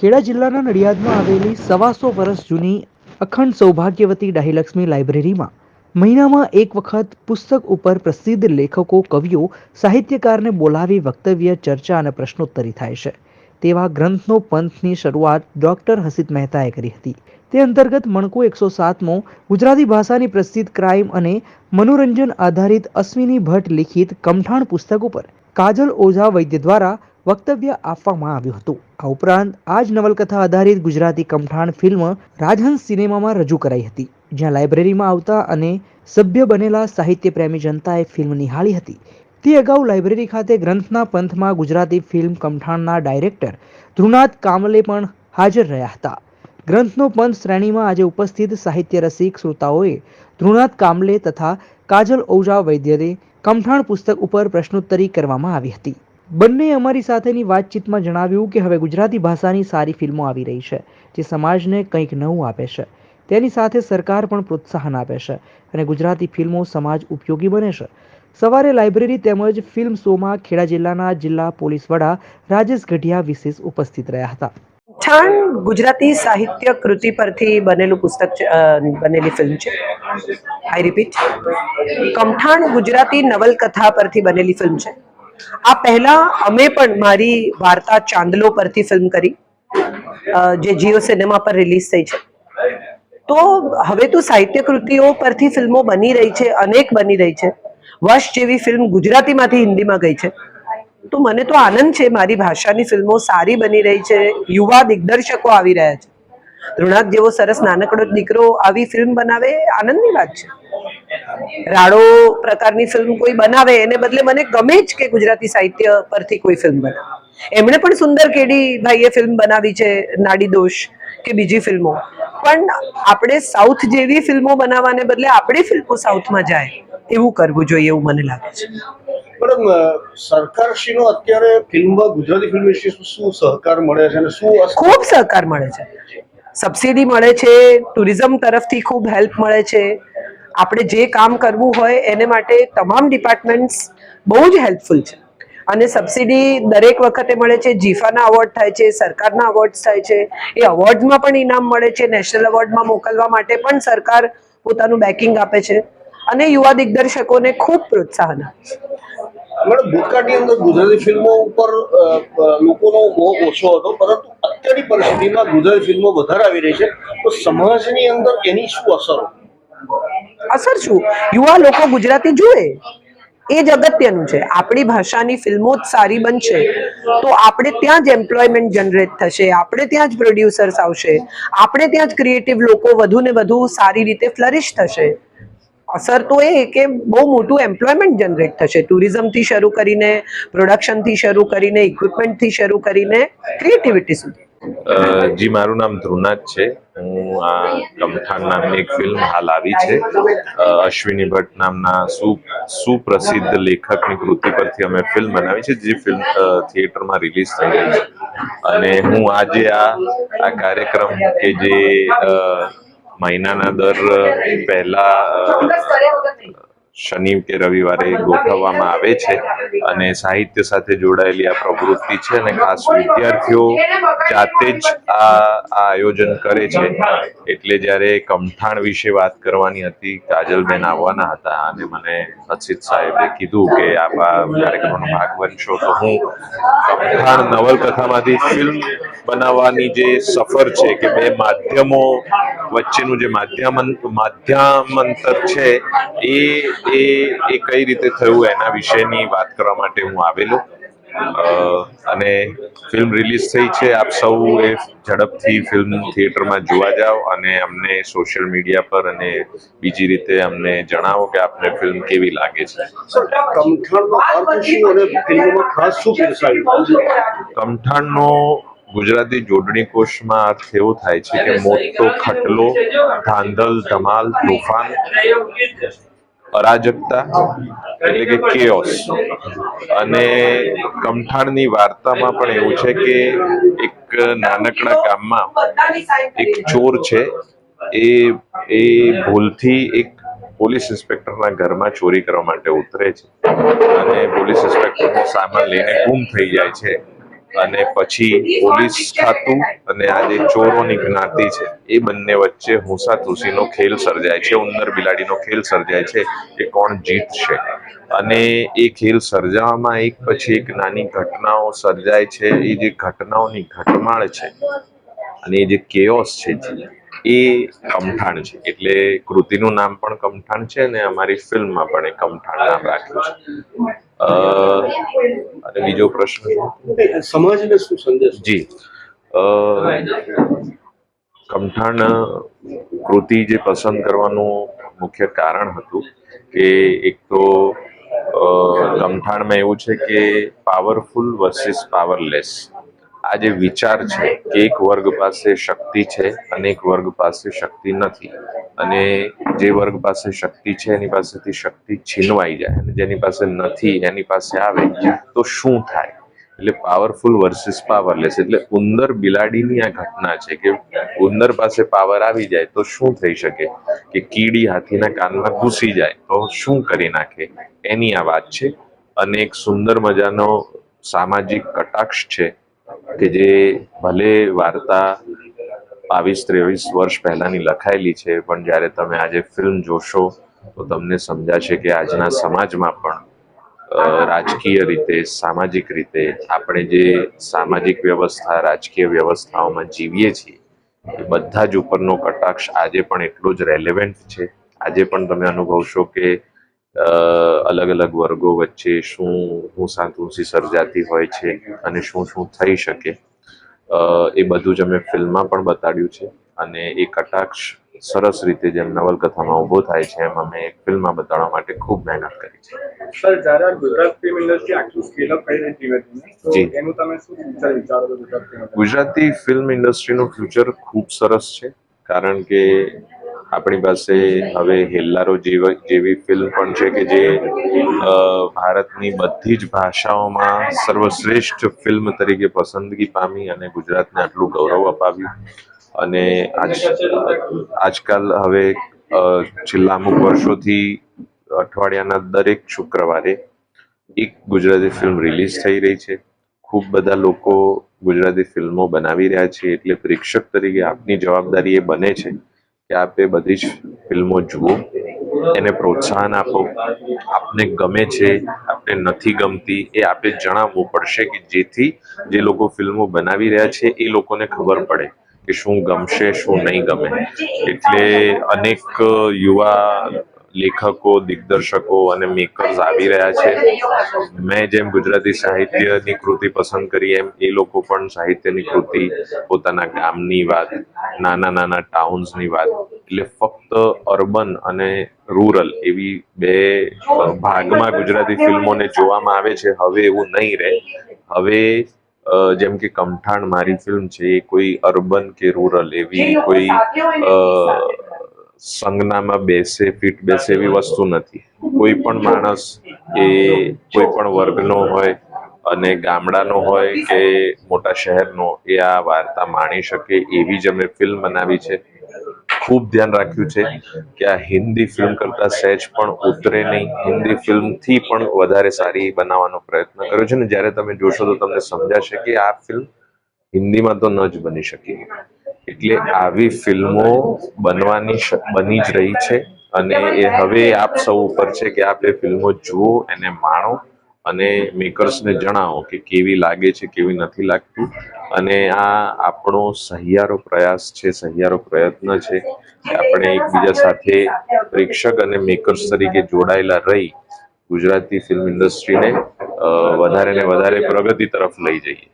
ખેડા જિલ્લાના નડિયાદમાં આવેલી સવાસો વર્ષ જૂની અખંડ સૌભાગ્યવતી ડાહીલક્ષ્મી લાઇબ્રેરીમાં મહિનામાં એક વખત પુસ્તક ઉપર પ્રસિદ્ધ લેખકો, કવિઓ, સાહિત્યકારને બોલાવી વક્તવ્ય, ચર્ચા અને પ્રશ્નોત્તરી થાય છે. તેવા ગ્રંથનો પંથની શરૂઆત ડોક્ટર હસિત મહેતાએ કરી હતી. તે અંતર્ગત મણકો એકસો સાતમો, ગુજરાતી ભાષાની પ્રસિદ્ધ ક્રાઇમ અને મનોરંજન આધારિત અશ્વિની ભટ્ટ લિખિત કમઠાણ પુસ્તક ઉપર કાજલ ઓઝા વૈદ્ય દ્વારા વક્તવ્ય આપવામાં આવ્યું હતું. આ ઉપરાંત આ જ નવલકથા આધારિત ગુજરાતી કમઠાણ ફિલ્મ રાજહંસ સિનેમામાં રજૂ કરાઈ હતી, જ્યાં લાઇબ્રેરીમાં આવતા અને સભ્ય બનેલા સાહિત્ય પ્રેમી જનતાએ ફિલ્મ નિહાળી હતી. તે અગાઉ લાઇબ્રેરી ખાતે ગ્રંથના પંથમાં ગુજરાતી ફિલ્મ કમઠાણના ડાયરેક્ટર ધ્રુનાથ કામલે પણ હાજર રહ્યા હતા. ગ્રંથનો પંથ શ્રેણીમાં આજે ઉપસ્થિત સાહિત્ય રસિક શ્રોતાઓએ ધ્રુનાથ કામલે તથા કાજલ ઔજા વૈદ્યને કમઠાણ પુસ્તક ઉપર પ્રશ્નોત્તરી કરવામાં આવી હતી. બંને અમારી સાથેની વાતચીતમાં જણાવ્યું કે હવે ગુજરાતી ભાષાની સારી ફિલ્મો આવી રહી છે, જે સમાજને કંઈક નવું આપે છે. તેની સાથે સરકાર પણ પ્રોત્સાહન આપે છે અને ગુજરાતી ફિલ્મો સમાજ ઉપયોગી બને છે. સવારે લાઇબ્રેરી તેમજ ફિલ્મ શોમાં ખેડા જિલ્લાના જિલ્લા પોલીસ વડા રાજેશ ગઢિયા વિશેષ ઉપસ્થિત રહ્યા હતા. છાણ ગુજરાતી સાહિત્ય કૃતિ પરથી બનેલું પુસ્તક બનેલી ફિલ્મ છે. આઈ રિપીટ કમઠાણ ગુજરાતી નવલકથા પરથી બનેલી ફિલ્મ છે. આ પહેલા અમે પણ મારી વાર્તા ચાંદલો પરથી ફિલ્મ કરી જે જીઓ સિનેમા પર રિલીઝ થઈ છે. તો હવે તો સાહિત્ય કૃતિઓ પરથી ફિલ્મો બની રહી છે, અનેક બની રહી છે. વશ જેવી ફિલ્મ ગુજરાતીમાંથી હિન્દીમાં ગઈ છે. તો મને તો આનંદ છે, મારી ભાષાની ફિલ્મો સારી બની રહી છે, યુવા દિગ્દર્શકો આવી રહ્યા છે. ધૃણાક જેવો સરસ નાનકડો દીકરો આવી ફિલ્મ બનાવે, આનંદની વાત છે. રાડો પ્રકારની ફિલ્મ કોઈ બનાવે એને બદલે મને ગમે જ કે ગુજરાતી સાહિત્ય પરથી કોઈ ફિલ્મ બનાવે. એમણે પણ સુંદર કેડી ભાઈએ ફિલ્મ બનાવી છે નાડી દોષ કે બીજી ફિલ્મો પણ આપણે સાઉથ જેવી ફિલ્મો બનાવવાને બદલે આપણી ફિલ્મો સાઉથમાં જાય એવું કરવું જોઈએ એવું મને લાગે છે. મેડમ સરકારશ્રીનો અત્યારે ફિલ્મ ગુજરાતી ફિલ્મ ઇન્ડસ્ટ્રી શું સહકાર મળે છે અને શું ખૂબ સહકાર મળે છે. સબસિડી મળે છે ટુરિઝમ તરફથી ખૂબ હેલ્પ મળે છે. આપણે જે કામ કરવું હોય એને માટે તમામ ડિપાર્ટમેન્ટ્સ બહુ જ હેલ્પફુલ છે. અને સબસિડી દરેક વખતે મળે છે, જીફાના અવોર્ડ થાય છે, સરકારના અવોર્ડ્સ થાય છે. એ અવોર્ડમાં પણ ઇનામ મળે છે નેશનલ અવોર્ડમાં મોકલવા માટે પણ સરકાર પોતાનું બેકિંગ આપે છે. અને યુવા દિગ્દર્શકોને ખૂબ પ્રોત્સાહન આપે છે. મેડમ, ભૂતકાળની અંદર ગુજરાતી ફિલ્મો ઉપર લોકોનો બહુ ઓછો હતો, પરંતુ અત્યારની પરિસ્થિતિમાં ગુજરાતી ફિલ્મો વધારે આવી રહી છે. તો સમાજની અંદર એની શું અસરો? અસર શું? યુવા લોકો ગુજરાતી જુએ? એ જ અગત્યનું છે. આપણી ભાષાની ફિલ્મો જ સારી બનશે. તો આપણે ત્યાં જ એમ્પ્લોયમેન્ટ જનરેટ થશે. આપણે ત્યાં જ પ્રોડ્યુસર્સ આવશે. આપણે ત્યાં જ ક્રિએટિવ લોકો વધુ ને વધુ સારી રીતે ફ્લરિશ થશે. અસર તો એ કે બહુ મોટું એમ્પ્લોયમેન્ટ જનરેટ થશે. ટુરિઝમથી શરૂ કરીને પ્રોડક્શનથી શરૂ કરીને ઇક્વિપમેન્ટથી શરૂ કરીને ક્રિએટિવિટી સુધી. જી, મારું નામ ધ્રુનાથ છે. હું આ કમઠાણ નામની એક ફિલ્મ હાલ આવી છે. અશ્વિની ભટ્ટ નામના સુ, સુપ્રસિદ્ધ લેખકની કૃતિ પરથી અમે ફિલ્મ બનાવી છે, જે ફિલ્મ થિયેટરમાં રિલીઝ થઈ ગઈ છે. અને હું આજે આ આ કાર્યક્રમ કે જે મહિનાના દર પહેલા શનિ કે રવિવારે ગોઠવવામાં આવે છે અને સાહિત્ય સાથે જોડાયેલી આ પ્રવૃત્તિ છે અને ખાસ વિદ્યાર્થીઓ જાતે જ આ આ આયોજન કરે છે. એટલે જ્યારે કમઠાણ વિશે વાત કરવાની હતી કાજલબેન આવવાના હતા અને મને અસિત સાહેબે કીધું કે આપ આ કાર્યક્રમનો ભાગ બનશો. તો હું કમઠાણ નવલકથામાંથી ફિલ્મ બનાવવાની જે સફર છે કે બે માધ્યમો વચ્ચેનું જે માધ્યમ માધ્યમાંતર છે એ એ એ કઈ રીતે થયું એના વિશેની વાત કરવા માટે હું આવેલો. અને ફિલ્મ રિલીઝ થઈ છે. આપ સૌ એ ઝડપથી ફિલ્મ થિયેટરમાં જોવા જાઓ અને અમને સોશિયલ મીડિયા પર અને બીજી રીતે અમને જણાવો કે આપને ફિલ્મ કેવી લાગે છે. કમઠાણનો ગુજરાતી જોડણી કોષમાં અર્થ એવો થાય છે કે મોટો ખટલો ધાંધલ ધમાલ તોફાન અરાજકતા એટલે કે કેઓસ અને કમઠાણની વાર્તામાં પણ એવું છે કે એક નાનકડા ગામમાં એક ચોર છે, એ એ ભૂલથી એક પોલીસ ઇન્સ્પેક્ટરના ઘરમાં ચોરી કરવા માટે ઉતરે છે. અને પોલીસ ઇન્સ્પેક્ટરનો સામાન લઈને ગુમ થઈ જાય છે. અને પછી પોલીસ ખાતું અને આ જે ચોરોની જ્ઞાતિ છે, એ બંને વચ્ચે હુંસા તુસીનો ખેલ સર્જાય છે, ઉંદર બિલાડીનો ખેલ સર્જાય છે કે કોણ જીતશે. અને એ ખેલ સર્જાવામાં એક પછી એક નાની ઘટનાઓ સર્જાય છે, એ જે ઘટનાઓની ઘટમાળ છે અને એ જે કેઓસ છે એ કમઠાણ છે. એટલે કૃતિનું નામ પણ કમઠાણ છે અને અમારી ફિલ્મમાં પણ એ કમઠાણ નામ રાખ્યું છે. અને બીજો પ્રશ્ન. સમાજને શું સંદેશ? જી. કમઠાણ કૃતિ જે પસંદ કરવાનું મુખ્ય કારણ હતું કે એક તો કમઠાણમાં એવું છે કે પાવરફુલ વર્સિસ પાવરલેસ આ જે વિચાર છે કે એક વર્ગ પાસે શક્તિ છે અને એક વર્ગ પાસે શક્તિ નથી. અને જે વર્ગ પાસે શક્તિ છે, એની પાસેથી શક્તિ છીનવાઈ જાય અને જેની પાસે નથી, એની પાસે આવે, તો શું થાય? એટલે પાવરફુલ વર્સિસ પાવરલેસ એટલે ઉંદર બિલાડીની આ ઘટના છે કે ઉંદર પાસે પાવર આવી જાય તો શું થઈ શકે? કે કીડી હાથીના કાનમાં ઘૂસી જાય તો શું કરી નાખે? એની આ વાત છે. અને એક સુંદર મજાનો સામાજિક કટાક્ષ છે. કે જે ભલે વાર્તા બાવીસ, ત્રેવીસ વર્ષ પહેલાંની લખાયેલી છે, પણ જ્યારે તમે આજે ફિલ્મ જોશો, તો તમને સમજાશે કે આજના સમાજમાં પણ રાજકીય રીતે, સામાજિક રીતે આપણે જે સામાજિક વ્યવસ્થા, રાજકીય વ્યવસ્થાઓમાં જીવીએ છીએ બધા જ ઉપરનો કટાક્ષ આજે પણ એટલો જ રેલેવન્ટ છે. આજે પણ તમે અનુભવશો કે અલગ અલગ વર્ગો વચ્ચે શું હુંસાતુંસી સર્જાતી હોય છે અને શું શું થઈ શકે. એ બધું જ અમે ફિલ્મમાં પણ બતાડ્યું છે અને એ કટાક્ષ સરસ રીતે જેમ નવલકથામાં ઊભો થાય છે એમ અમે એક ફિલ્મમાં બતાડવા માટે ખૂબ મહેનત કરી છે. સર જ્યારે ગુજરાત ફિલ્મ ઇન્ડસ્ટ્રી આખું સ્કેલ અપ કરી રહી ધીમે તો એનું તમે શું ફ્યુચર વિચારો ગુજરાતી ફિલ્મ ઇન્ડસ્ટ્રીનું ફ્યુચર ખૂબ સરસ છે કારણ કે આપણી પાસે હવે હેલ્લારો જેવી ફિલ્મ પણ છે કે જે ભારતની બધી જ ભાષાઓમાં સર્વશ્રેષ્ઠ ફિલ્મ તરીકે પસંદગી પામી અને ગુજરાતને આટલું ગૌરવ અપાવ્યું. અને આજ, આજકાલ હવે છેલ્લા અમુક વર્ષોથી અઠવાડિયાના દરેક શુક્રવારે એક ગુજરાતી ફિલ્મ રિલીઝ થઈ રહી છે. ખૂબ બધા લોકો ગુજરાતી ફિલ્મો બનાવી રહ્યા છે એટલે પ્રેક્ષક તરીકે આપની જવાબદારી એ બને છે. કે આપ બધી જ ફિલ્મો જુઓ, એને પ્રોત્સાહન આપો. આપને ગમે છે, આપને નથી ગમતી, એ આપે જણાવવું પડશે કે જેથી જે લોકો ફિલ્મો બનાવી રહ્યા છે, એ લોકોને ખબર પડે કે શું ગમશે, શું નહીં ગમે. એટલે અનેક યુવા લેખકો, દિગ્દર્શકો અને મેકર્સ આવી રહ્યા છે. મેં જેમ ગુજરાતી સાહિત્યની કૃતિ પસંદ કરી, એમ એ લોકો પણ સાહિત્યની કૃતિ પોતાના ગામની વાત, નાના નાના ટાઉન્સની વાત, એટલે ફક્ત અર્બન અને રૂરલ એવી બે ભાગમાં ગુજરાતી ફિલ્મોને જોવામાં આવે છે. હવે એવું નહીં રહે. હવે જેમ કે કમઠાણ મારી ફિલ્મ છે, એ કોઈ અર્બન કે રૂરલ એવી કોઈ સંજ્ઞામાં બેસે ફીટ બેસે એવી વસ્તુ નથી. કોઈ પણ માણસ એ કોઈ પણ વર્ગનો હોય અને ગામડાનો હોય કે મોટા શહેરનો, એ આ વાર્તા માણી શકે એવી જ અમે ફિલ્મ બનાવી છે. ખૂબ ધ્યાન રાખ્યું છે કે આ હિન્દી ફિલ્મ કરતા સહેજ પણ ઉતરે નહીં. હિન્દી ફિલ્મથી પણ વધારે સારી બનાવવાનો પ્રયત્ન કર્યો છે ને, જ્યારે તમે જોશો તો તમને સમજાશે કે આ ફિલ્મ હિન્દીમાં તો ન જ બની શકી. એટલે આવી ફિલ્મો બનવાની બની જ રહી છે. અને એ હવે આપ સૌ ઉપર છે કે આપ એ ફિલ્મો જુઓ એને માણો અને મેકર્સને જણાવો કે કેવી લાગે છે, કેવી નથી લાગતું. અને આ આપણો સહિયારો પ્રયાસ છે, સહિયારો પ્રયત્ન છે કે આપણે એકબીજા સાથે પ્રેક્ષક અને મેકર્સ તરીકે જોડાયેલા રહી ગુજરાતી ફિલ્મ ઇન્ડસ્ટ્રીને વધારે ને વધારે પ્રગતિ તરફ લઈ જઈએ.